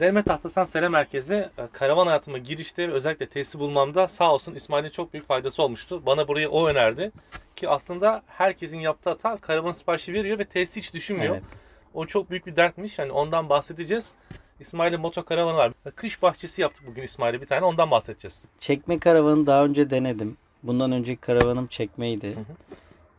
Devmet Tahtasan Sele Merkezi e, karavan hayatıma girişte ve özellikle tesisi bulmamda sağ olsun İsmail'in çok büyük faydası olmuştu. Bana burayı o önerdi. Ki aslında herkesin yaptığı hata karavan siparişi veriyor ve tesisi hiç düşünmüyor. Evet. O çok büyük bir dertmiş. Yani ondan bahsedeceğiz. İsmail'in moto karavanı var. Kış bahçesi yaptık bugün İsmail'e bir tane ondan bahsedeceğiz. Çekme karavanı daha önce denedim. Bundan önceki karavanım çekmeydi.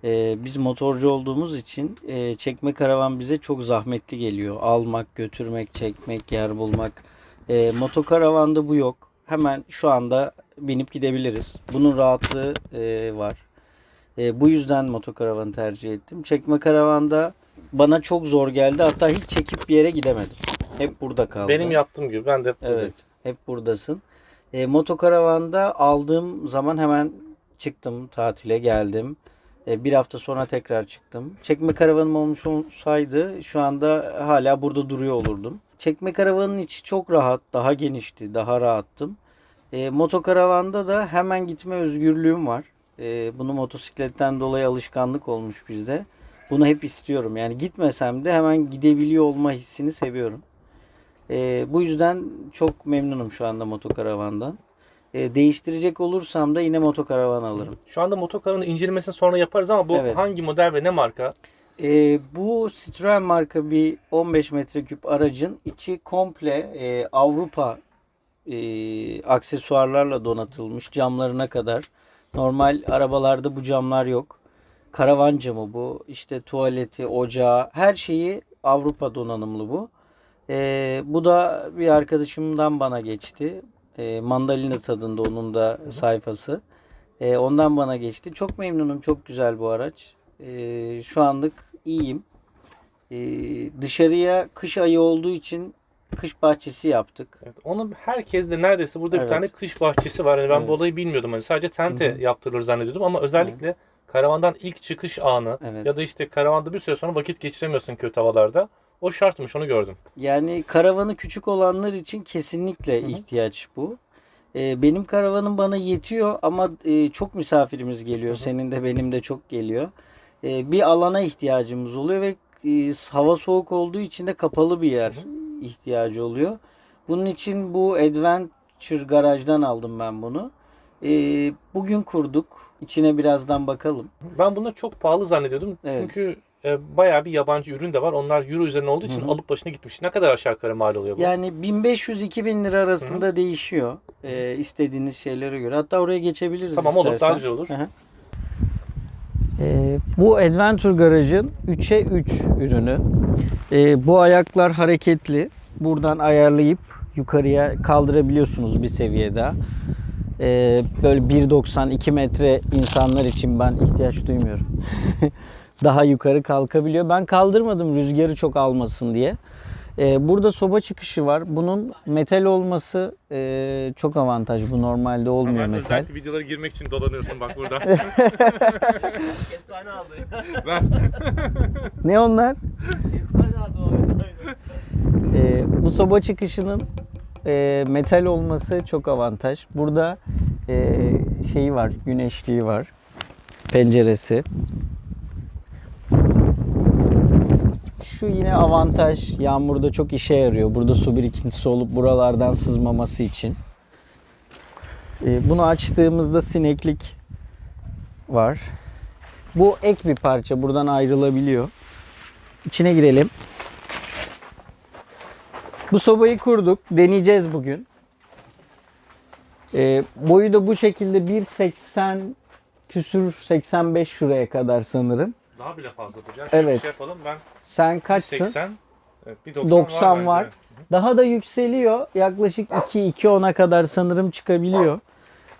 Ee, biz motorcu olduğumuz için e, çekme karavan bize çok zahmetli geliyor. Almak, götürmek, çekmek, yer bulmak. E, motokaravanda bu yok. Hemen şu anda binip gidebiliriz. Bunun rahatlığı e, var. E, bu yüzden motokaravanı tercih ettim. Çekme karavanda bana çok zor geldi. Hatta hiç çekip bir yere gidemedim. Hep burada kaldı. Benim yaptığım gibi ben de Evet. Hep buradasın. E, motokaravanda aldığım zaman hemen çıktım tatile geldim. E, bir hafta sonra tekrar çıktım. Çekme karavanım olmuş olsaydı şu anda hala burada duruyor olurdum. Çekme karavanın içi çok rahat, daha genişti, daha rahattım. E, motokaravanda da hemen gitme özgürlüğüm var. E, bunu motosikletten dolayı alışkanlık olmuş bizde. Bunu hep istiyorum. Yani gitmesem de hemen gidebiliyor olma hissini seviyorum. Ee, bu yüzden çok memnunum şu anda motokaravandan. Ee, değiştirecek olursam da yine motokaravan alırım. Şu anda motokaravanın incelemesini sonra yaparız ama bu Evet. hangi model ve ne marka? Ee, bu Citroen marka bir 15 metreküp aracın içi komple e, Avrupa e, aksesuarlarla donatılmış camlarına kadar. Normal arabalarda bu camlar yok. Karavan camı bu. İşte tuvaleti, ocağı, her şeyi Avrupa donanımlı bu. Ee, bu da bir arkadaşımdan bana geçti. Ee, mandalina tadında onun da sayfası. Ee, ondan bana geçti. Çok memnunum. Çok güzel bu araç. Ee, şu anlık iyiyim. Ee, dışarıya kış ayı olduğu için kış bahçesi yaptık. Evet, onun herkes de neredeyse burada Evet. bir tane kış bahçesi var. Yani ben Evet. bu olayı bilmiyordum. Hani sadece tente Hı hı. yaptırılır zannediyordum ama özellikle karavandan ilk çıkış anı Evet. ya da işte karavanda bir süre sonra vakit geçiremiyorsun kötü havalarda. O şartmış onu gördüm. Yani karavanı küçük olanlar için kesinlikle Hı hı. ihtiyaç bu. Ee, benim karavanım bana yetiyor ama e, çok misafirimiz geliyor. Hı hı. Senin de benim de çok geliyor. Ee, bir alana ihtiyacımız oluyor ve e, hava soğuk olduğu için de kapalı bir yer Hı ihtiyacı oluyor. Bunun için bu Adventure garajdan aldım ben bunu. Ee, bugün kurduk. İçine birazdan bakalım. Ben bunu çok pahalı zannediyordum. Evet. Çünkü e, bayağı bir yabancı ürün de var. Onlar euro üzerine olduğu için Hı hı. alıp başına gitmiş. Ne kadar aşağı yukarı mal oluyor bu? Yani 1500-2000 lira arasında değişiyor. Ee, istediğiniz şeylere göre. Hatta oraya geçebiliriz Tamam olur istersen. daha güzel olur. Ee, bu Adventure Garaj'ın 3'e 3 ürünü. Ee, bu ayaklar hareketli. Buradan ayarlayıp yukarıya kaldırabiliyorsunuz bir seviye daha. Ee, böyle 1.90-2 metre insanlar için ben ihtiyaç duymuyorum. daha yukarı kalkabiliyor. Ben kaldırmadım rüzgarı çok almasın diye. Ee, burada soba çıkışı var. Bunun metal olması e, çok avantaj. Bu normalde olmuyor Hemen metal. özellikle videolara girmek için dolanıyorsun bak burada. Kestane aldı. ben Ne onlar? Kestane aldı. Ee, bu soba çıkışının e, metal olması çok avantaj. Burada e, şeyi var, güneşliği var. Penceresi. Şu yine avantaj. Yağmurda çok işe yarıyor. Burada su birikintisi olup buralardan sızmaması için. Ee, bunu açtığımızda sineklik var. Bu ek bir parça. Buradan ayrılabiliyor. İçine girelim. Bu sobayı kurduk. Deneyeceğiz bugün. Ee, boyu da bu şekilde 1.80 küsür 85 şuraya kadar sanırım. Daha bile fazla şöyle Evet. bir şey yapalım. Ben Sen kaçsın? 80 evet, bir 90, 90 var. bence. Daha da yükseliyor. Yaklaşık 2-2.10'a kadar sanırım çıkabiliyor.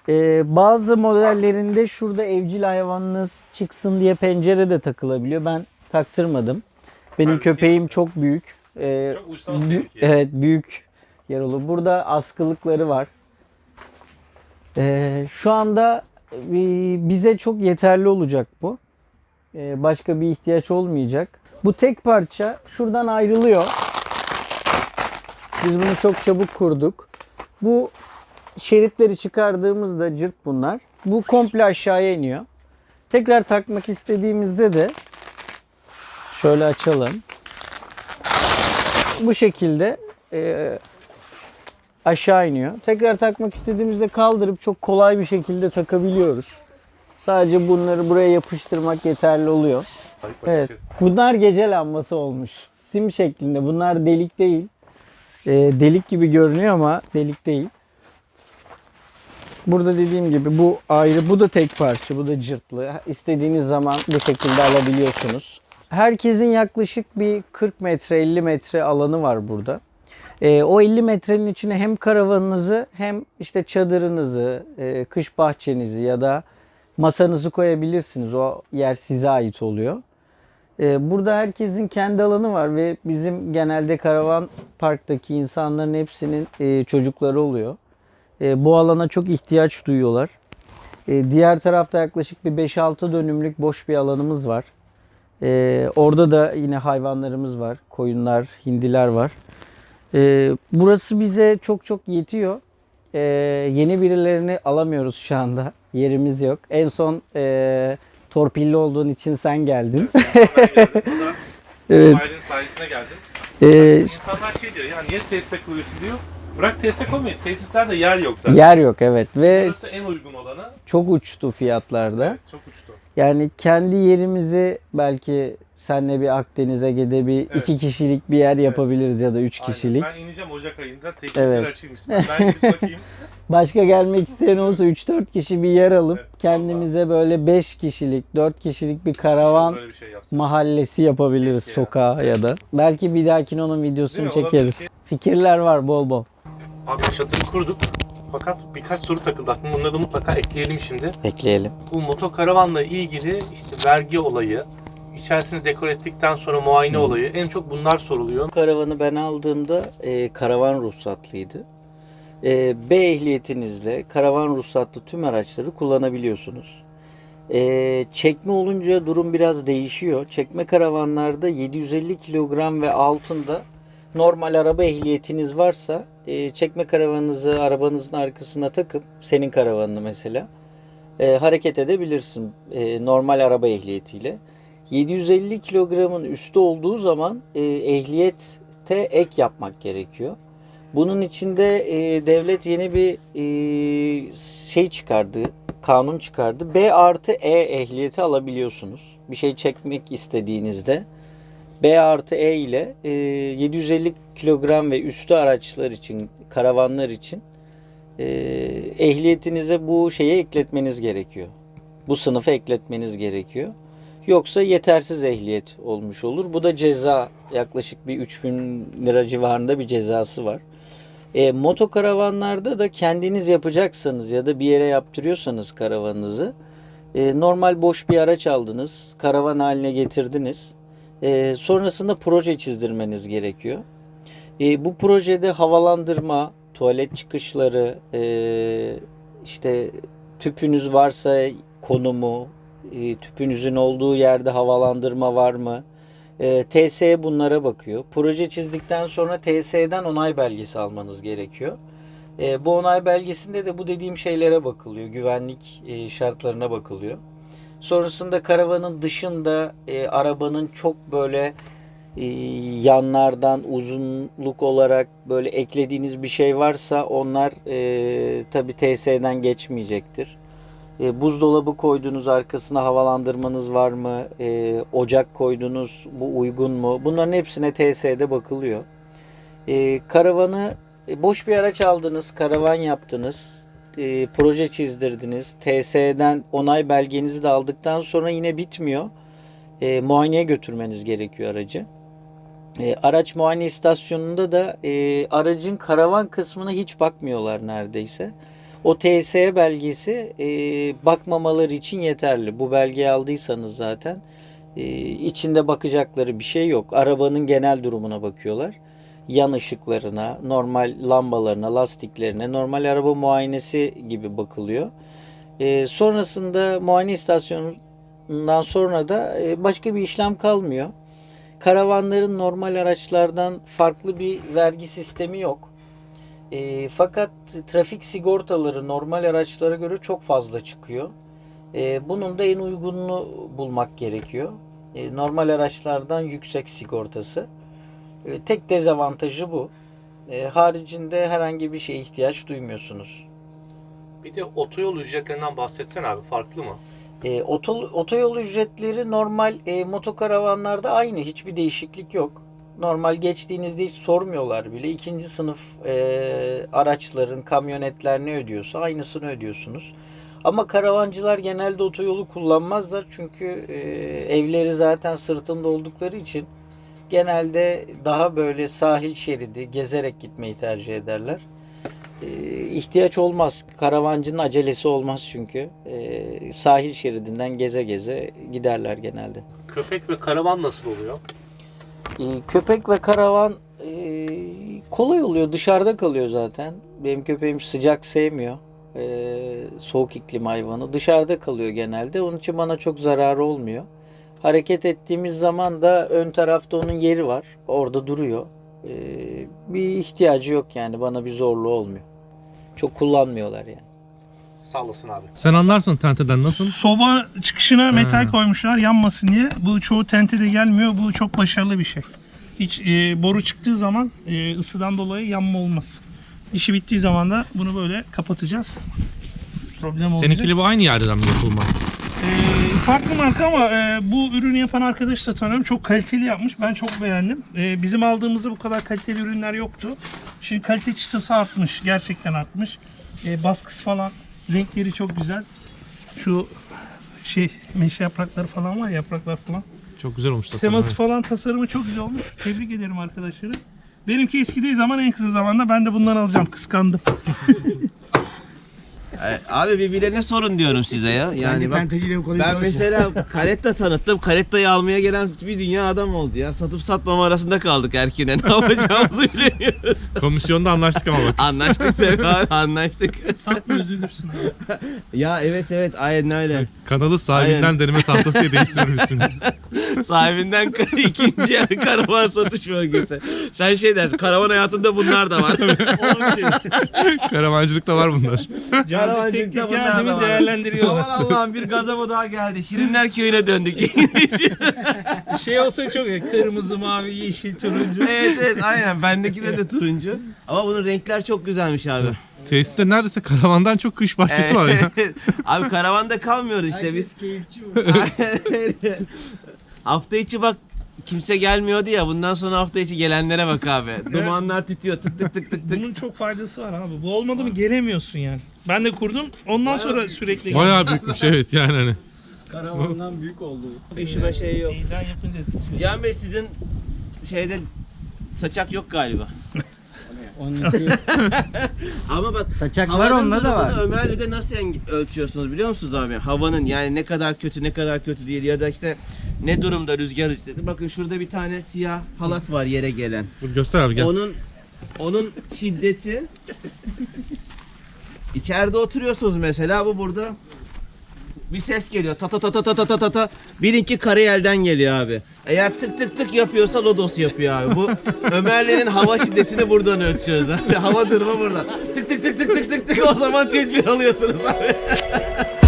Ee, bazı modellerinde şurada evcil hayvanınız çıksın diye pencere de takılabiliyor. Ben taktırmadım. Benim Halbuki- köpeğim çok büyük. Ee, Çok uysal Bü- seninki. Evet büyük yer olur. Burada askılıkları var. Ee, şu anda e, bize çok yeterli olacak bu. Ee, başka bir ihtiyaç olmayacak. Bu tek parça şuradan ayrılıyor. Biz bunu çok çabuk kurduk. Bu şeritleri çıkardığımızda cırt bunlar. Bu komple aşağıya iniyor. Tekrar takmak istediğimizde de şöyle açalım bu şekilde e, aşağı iniyor. Tekrar takmak istediğimizde kaldırıp çok kolay bir şekilde takabiliyoruz. Sadece bunları buraya yapıştırmak yeterli oluyor. Evet. Bunlar gece lambası olmuş. Sim şeklinde. Bunlar delik değil. Ee, delik gibi görünüyor ama delik değil. Burada dediğim gibi bu ayrı. Bu da tek parça. Bu da cırtlı. İstediğiniz zaman bu şekilde alabiliyorsunuz. Herkesin yaklaşık bir 40 metre 50 metre alanı var burada. Ee, o 50 metrenin içine hem karavanınızı hem işte çadırınızı, e, kış bahçenizi ya da masanızı koyabilirsiniz. O yer size ait oluyor. Ee, Burada herkesin kendi alanı var ve bizim genelde karavan parktaki insanların hepsinin e, çocukları oluyor. E, Bu alana çok ihtiyaç duyuyorlar. E, Diğer tarafta yaklaşık bir 5-6 dönümlük boş bir alanımız var. Orada da yine hayvanlarımız var. Koyunlar, hindiler var. Burası bize çok çok yetiyor. E, Yeni birilerini alamıyoruz şu anda. Yerimiz yok. En son e, torpilli olduğun için sen geldin. Evet. Evet. sayesinde geldim. E, İnsanlar şey diyor ya niye tesise kuruyorsun diyor. Bırak tesise koymayın. Tesislerde yer yok zaten. yer yok evet ve Burası en uygun olanı. çok uçtu fiyatlarda. Çok uçtu. Yani kendi yerimizi belki senle bir Akdeniz'e gide bir Evet. iki kişilik bir yer yapabiliriz ya da üç Aynen. kişilik. Ben ineceğim Ocak ayında. Teklifler Evet. açayım istedim. Ben gidip bakayım. Başka gelmek isteyen olursa 3-4 kişi bir yer alıp Evet, kendimize böyle 5 kişilik, 4 kişilik bir karavan bir şey mahallesi yapabiliriz Keşke ya. sokağa ya da. Belki bir dahakine onun videosunu Değil çekeriz. Olabilir. Fikirler var bol bol. Abi çadırı kurduk. Fakat birkaç soru takıldı aklıma. Bunları da mutlaka ekleyelim şimdi. Ekleyelim. Bu motokaravanla ilgili işte vergi olayı, içerisini dekor ettikten sonra muayene olayı en çok bunlar soruluyor. Karavanı ben aldığımda e, karavan ruhsatlıydı. E, B ehliyetinizle karavan ruhsatlı tüm araçları kullanabiliyorsunuz. E, çekme olunca durum biraz değişiyor. Çekme karavanlarda 750 kilogram ve altında normal araba ehliyetiniz varsa e, çekme karavanınızı arabanızın arkasına takıp senin karavanını mesela e, hareket edebilirsin e, normal araba ehliyetiyle. 750 kilogramın üstü olduğu zaman e, ehliyette ek yapmak gerekiyor. Bunun içinde e, devlet yeni bir e, şey çıkardı, kanun çıkardı. B artı E ehliyeti alabiliyorsunuz. Bir şey çekmek istediğinizde B artı E ile e, 750 kilogram ve üstü araçlar için, karavanlar için e, ehliyetinize bu şeye ekletmeniz gerekiyor. Bu sınıfı ekletmens gerekiyor. Yoksa yetersiz ehliyet olmuş olur. Bu da ceza yaklaşık bir 3000 lira civarında bir cezası var. E, motokaravanlarda da kendiniz yapacaksanız ya da bir yere yaptırıyorsanız karavanınızı e, normal boş bir araç aldınız, karavan haline getirdiniz. E, sonrasında proje çizdirmeniz gerekiyor. E, bu projede havalandırma, tuvalet çıkışları, e, işte tüpünüz varsa konumu, e, tüpünüzün olduğu yerde havalandırma var mı? E, TSE bunlara bakıyor. Proje çizdikten sonra TSE'den onay belgesi almanız gerekiyor. E, bu onay belgesinde de bu dediğim şeylere bakılıyor. Güvenlik e, şartlarına bakılıyor. Sonrasında karavanın dışında e, arabanın çok böyle e, yanlardan uzunluk olarak böyle eklediğiniz bir şey varsa onlar e, tabi TSE'den geçmeyecektir. E, buzdolabı koydunuz arkasına havalandırmanız var mı? E, ocak koydunuz bu uygun mu? Bunların hepsine TSE'de bakılıyor. E, karavanı e, boş bir araç aldınız, karavan yaptınız, e, proje çizdirdiniz, TSE'den onay belgenizi de aldıktan sonra yine bitmiyor. E, muayeneye götürmeniz gerekiyor aracı. E, araç muayene istasyonunda da e, aracın karavan kısmına hiç bakmıyorlar neredeyse. O TSE belgesi e, bakmamaları için yeterli. Bu belgeyi aldıysanız zaten e, içinde bakacakları bir şey yok. Arabanın genel durumuna bakıyorlar. Yan ışıklarına, normal lambalarına, lastiklerine, normal araba muayenesi gibi bakılıyor. E, sonrasında muayene istasyonundan sonra da e, başka bir işlem kalmıyor. Karavanların normal araçlardan farklı bir vergi sistemi yok. E, fakat trafik sigortaları normal araçlara göre çok fazla çıkıyor. E, bunun da en uygununu bulmak gerekiyor. E, normal araçlardan yüksek sigortası. E, tek dezavantajı bu. E, haricinde herhangi bir şeye ihtiyaç duymuyorsunuz. Bir de otoyol ücretlerinden bahsetsen abi farklı mı? E, oto, otoyol ücretleri normal e, motokaravanlarda aynı. Hiçbir değişiklik yok. Normal geçtiğinizde hiç sormuyorlar bile. İkinci sınıf e, araçların, kamyonetler ne ödüyorsa aynısını ödüyorsunuz. Ama karavancılar genelde otoyolu kullanmazlar. Çünkü e, evleri zaten sırtında oldukları için genelde daha böyle sahil şeridi gezerek gitmeyi tercih ederler. E, ihtiyaç olmaz. Karavancının acelesi olmaz çünkü. E, sahil şeridinden geze geze giderler genelde. Köpek ve karavan nasıl oluyor? E, köpek ve karavan e, kolay oluyor. Dışarıda kalıyor zaten. Benim köpeğim sıcak sevmiyor. E, soğuk iklim hayvanı. Dışarıda kalıyor genelde. Onun için bana çok zararı olmuyor. Hareket ettiğimiz zaman da ön tarafta onun yeri var. Orada duruyor. E, bir ihtiyacı yok yani. Bana bir zorluğu olmuyor. Çok kullanmıyorlar yani. Sağ olasın abi. Sen anlarsın tenteden nasıl? Soba çıkışına metal koymuşlar yanmasın diye. Bu çoğu tentede gelmiyor. Bu çok başarılı bir şey. Hiç e, boru çıktığı zaman e, ısıdan dolayı yanma olmaz. İşi bittiği zaman da bunu böyle kapatacağız. Problem olmayacak. Seninkiyle bu aynı yerden mi yapılma? E, farklı marka ama e, bu ürünü yapan arkadaş da tanıyorum. Çok kaliteli yapmış. Ben çok beğendim. E, bizim aldığımızda bu kadar kaliteli ürünler yoktu. Şimdi kalite çıtası artmış. Gerçekten artmış. E, baskısı falan renkleri çok güzel. Şu şey meşe yaprakları falan var ya, yapraklar falan. Çok güzel olmuş tasarım. Teması evet. falan tasarımı çok güzel olmuş. Tebrik ederim arkadaşları. Benimki eskidiği zaman en kısa zamanda ben de bundan alacağım. Kıskandım. E, Abi birbirlerine sorun diyorum size ya. Yani bak, ben mesela Caretta tanıttım. Caretta'yı almaya gelen bir dünya adam oldu ya. Satıp satmama arasında kaldık erkeğine. Ne yapacağımızı bilemiyoruz. Komisyonda anlaştık ama bak. Anlaştık tabii abi anlaştık. Satma üzülürsün abi. ya evet evet aynen öyle. Kanalı sahibinden Aynen. deneme tahtası değiştiriyorum ismini. Sahibinden ikinci el karavan satış bölgesi. Sen şey dersin karavan hayatında bunlar da var. Olabilir. Karavancılıkta var bunlar. Cazip teknik bunlar da yardımı var. değerlendiriyorlar. Aman Allah'ım bir gazabo daha geldi. Şirinler köyüne döndük. şey olsa çok ya. Kırmızı, mavi, yeşil, turuncu. evet evet aynen. Bendeki de, de turuncu. Ama bunun renkler çok güzelmiş abi. Tesiste neredeyse karavandan çok kış bahçesi var ya. abi karavanda kalmıyoruz işte biz. keyifçi bu. Aynen öyle. Hafta içi bak kimse gelmiyordu ya. Bundan sonra hafta içi gelenlere bak abi. Dumanlar tütüyor tık tık tık tık tık. Bunun çok faydası var abi. Bu olmadı mı gelemiyorsun yani. Ben de kurdum. Ondan sonra sürekli Bayağı büyükmüş evet yani hani. Karavandan büyük oldu. Üşüme şey yok. Heyecan yapınca titriyor. Cihan Bey sizin şeyde saçak yok galiba. Onunki Ama bak saçak var havanın onda da durumunu var. Ömerli'de nasıl en- ölçüyorsunuz biliyor musunuz abi? Havanın yani ne kadar kötü ne kadar kötü değil ya da işte ne durumda rüzgar. Bakın şurada bir tane siyah halat var yere gelen. Dur göster abi gel. Onun onun şiddeti içeride oturuyorsunuz mesela bu burada bir ses geliyor. Ta ta ta ta ta ta ta ta ta. Birinki Karayel'den geliyor abi. Eğer tık tık tık yapıyorsa Lodos yapıyor abi. Bu Ömerlerin hava şiddetini buradan ölçüyoruz abi. Hava durumu buradan. Tık tık tık tık tık tık tık o zaman tedbir alıyorsunuz abi.